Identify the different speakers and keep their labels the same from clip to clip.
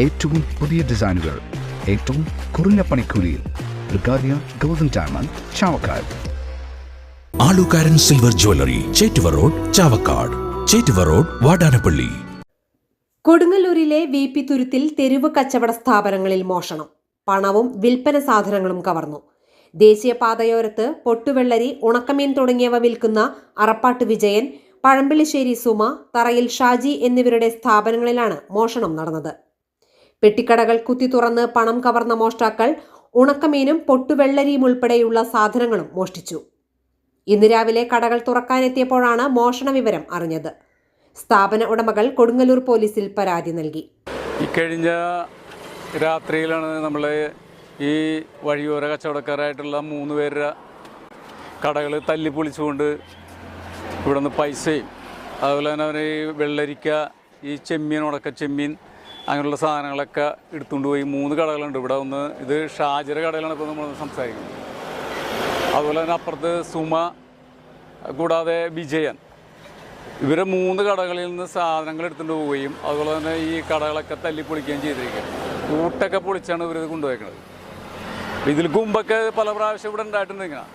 Speaker 1: ഏറ്റവും പുതിയ ഡിസൈനുകൾ ഏറ്റവും കുറഞ്ഞ പണിക്കൂലിയിൽ ബ്രിഗാദിയ golden diamond Chavakkad.
Speaker 2: Alukkaran silver jewellery Chettuva road Chavakkad. Chettuva road Vadanappally.
Speaker 3: കൊടുങ്ങല്ലൂരിലെ V P തുരുത്തിൽ തെരുവ് കച്ചവട സ്ഥാപനങ്ങളിൽ മോഷണം. പണവും വിൽപ്പന സാധനങ്ങളും കവർന്നു. ദേശീയപാതയോരത്ത് പൊട്ടുവെള്ളരി ഉണക്കമീൻ തുടങ്ങിയവ വിൽക്കുന്ന അറപ്പാട്ട് വിജയൻ പഴമ്പിളിശ്ശേരി സുമ തറയിൽ ഷാജി എന്നിവരുടെ സ്ഥാപനങ്ങളിലാണ് മോഷണം നടന്നത്. പെട്ടിക്കടകൾ കുത്തി തുറന്ന് പണം കവർന്ന മോഷ്ടാക്കൾ ഉണക്കമീനും പൊട്ടുവെള്ളരിയും ഉൾപ്പെടെയുള്ള സാധനങ്ങളും മോഷ്ടിച്ചു. ഇന്ന് രാവിലെ കടകൾ തുറക്കാനെത്തിയപ്പോഴാണ് മോഷണ വിവരം അറിഞ്ഞത്. സ്ഥാപന ഉടമകൾ കൊടുങ്ങല്ലൂർ പോലീസിൽ പരാതി നൽകി.
Speaker 4: ഇക്കഴിഞ്ഞ രാത്രിയിലാണ് നമ്മൾ ഈ വഴിയോര കച്ചവടക്കാരായിട്ടുള്ള മൂന്ന് പേരുടെ കടകൾ തല്ലിപ്പൊളിച്ചുകൊണ്ട് ഇവിടെ നിന്ന് പൈസയും അതുപോലെ തന്നെ അവർ വെള്ളരിക്ക ഈ ചെമ്മീൻ ഉണക്ക ചെമ്മീൻ അങ്ങനെയുള്ള സാധനങ്ങളൊക്കെ എടുത്തുകൊണ്ട് പോയി. മൂന്ന് കടകളുണ്ട്. ഇവിടെ ഒന്ന് ഇത് ഷാജിറ കടയിലാണ് ഇപ്പോൾ നമ്മൾ സംസാരിക്കുന്നത്. അതുപോലെ തന്നെ അപ്പുറത്ത് സുമ കൂടാതെ വിജയൻ. ഇവരെ മൂന്ന് കടകളിൽ നിന്ന് സാധനങ്ങൾ എടുത്തുകൊണ്ട് പോവുകയും അതുപോലെ തന്നെ ഈ കടകളൊക്കെ തല്ലി പൊളിക്കുകയും ചെയ്തിരിക്കുകയാണ്. കൂട്ടൊക്കെ പൊളിച്ചാണ് ഇവരിത് കൊണ്ടുപോയേക്കുന്നത് ഇതിൽ കുമ്പൊക്കെ പല പ്രാവശ്യം ഇവിടെ ഉണ്ടായിട്ടുണ്ട് ഇങ്ങനെ.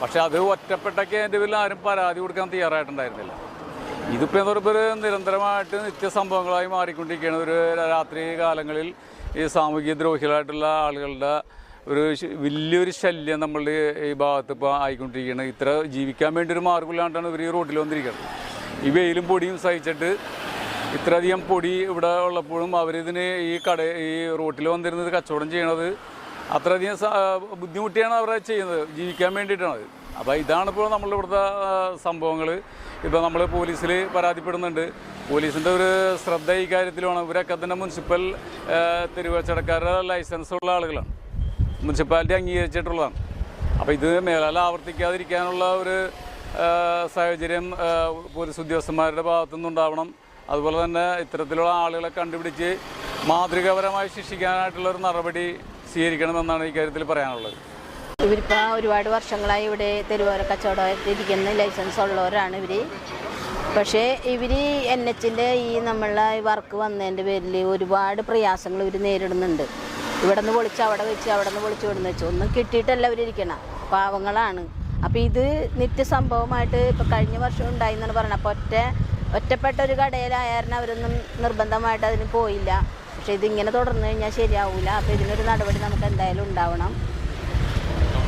Speaker 4: പക്ഷെ അത് ഒറ്റപ്പെട്ടൊക്കെ എന്റെ പേരിൽ ആരും പരാതി കൊടുക്കാൻ തയ്യാറായിട്ടുണ്ടായിരുന്നില്ല. ഇതിപ്പോൾ എന്താ പറയുക ഒരു നിരന്തരമായിട്ട് നിത്യസംഭവങ്ങളായി മാറിക്കൊണ്ടിരിക്കുകയാണ്. ഒരു രാത്രി കാലങ്ങളിൽ ഈ സാമൂഹിക ദ്രോഹികളായിട്ടുള്ള ആളുകളുടെ ഒരു വലിയൊരു ശല്യം നമ്മളുടെ ഈ ഭാഗത്ത് ഇപ്പോൾ ആയിക്കൊണ്ടിരിക്കുകയാണ്. ഇത്ര ജീവിക്കാൻ വേണ്ടി ഒരു മാർഗമില്ലാണ്ടാണ് ഇവർ ഈ റോഡിൽ വന്നിരിക്കുന്നത്. ഈ വെയിലും പൊടിയും സഹിച്ചിട്ട് ഇത്രയധികം പൊടി ഇവിടെ ഉള്ളപ്പോഴും അവരിതിന് ഈ കട ഈ റോട്ടിൽ വന്നിരുന്നത് കച്ചവടം ചെയ്യണത് അത്രയധികം ബുദ്ധിമുട്ടിയാണ് അവരെ ചെയ്യുന്നത് ജീവിക്കാൻ വേണ്ടിയിട്ടാണ് അപ്പോൾ ഇതാണിപ്പോൾ നമ്മളുടെ ഇവിടുത്തെ സംഭവങ്ങൾ ഇപ്പോൾ നമ്മൾ പോലീസിൽ പരാതിപ്പെടുന്നുണ്ട്. പോലീസിന്റെ ഒരു ശ്രദ്ധ ഈ കാര്യത്തിലാണ്. ഇവരൊക്കെ തന്നെ മുനിസിപ്പൽ തെരുവച്ചടക്കാരുടെ ലൈസൻസ് ഉള്ള ആളുകളാണ്. മുനിസിപ്പാലിറ്റി അംഗീകരിച്ചിട്ടുള്ളതാണ്. അപ്പോൾ ഇത് മേലാൽ ആവർത്തിക്കാതിരിക്കാനുള്ള ഒരു സാഹചര്യം പോലീസ് ഉദ്യോഗസ്ഥന്മാരുടെ ഭാഗത്തുനിന്നുണ്ടാവണം അതുപോലെ തന്നെ ഇത്തരത്തിലുള്ള ആളുകളെ കണ്ടുപിടിച്ച് മാതൃകാപരമായി ശിക്ഷിക്കാനായിട്ടുള്ള ഒരു നടപടി സ്വീകരിക്കണമെന്നാണ് ഈ കാര്യത്തിൽ പറയാനുള്ളത്.
Speaker 5: ഇവരിപ്പോൾ ഒരുപാട് വർഷങ്ങളായി ഇവിടെ തെരുവോര കച്ചവടമായിട്ട് ഇരിക്കുന്ന ലൈസൻസ് ഉള്ളവരാണ് ഇവർ പക്ഷേ ഇവർ എൻ എച്ചിന്റെ ഈ നമ്മളെ വർക്ക് വന്നതിന്റെ പേരിൽ ഒരുപാട് പ്രയാസങ്ങൾ ഇവർ നേരിടുന്നുണ്ട്. ഇവിടെ നിന്ന് പൊളിച്ച് അവിടെ വെച്ച് അവിടെ നിന്ന് പൊളിച്ച് ഇവിടെ നിന്ന് വെച്ച് ഒന്നും കിട്ടിയിട്ടല്ല ഇവരിരിക്കണം പാവങ്ങളാണ്. അപ്പോൾ ഇത് നിത്യസംഭവമായിട്ട് ഇപ്പോൾ കഴിഞ്ഞ വർഷം ഉണ്ടായി എന്നാണ് പറയുന്നത്. അപ്പോൾ ഒറ്റ ഒറ്റപ്പെട്ട ഒരു കടയിലായാലും അവരൊന്നും നിർബന്ധമായിട്ട് അതിന് പോയില്ല. പക്ഷേ ഇതിങ്ങനെ തുടർന്ന് കഴിഞ്ഞാൽ ശരിയാവില്ല അപ്പോൾ ഇതിനൊരു നടപടി നമുക്ക് എന്തായാലും ഉണ്ടാവണം.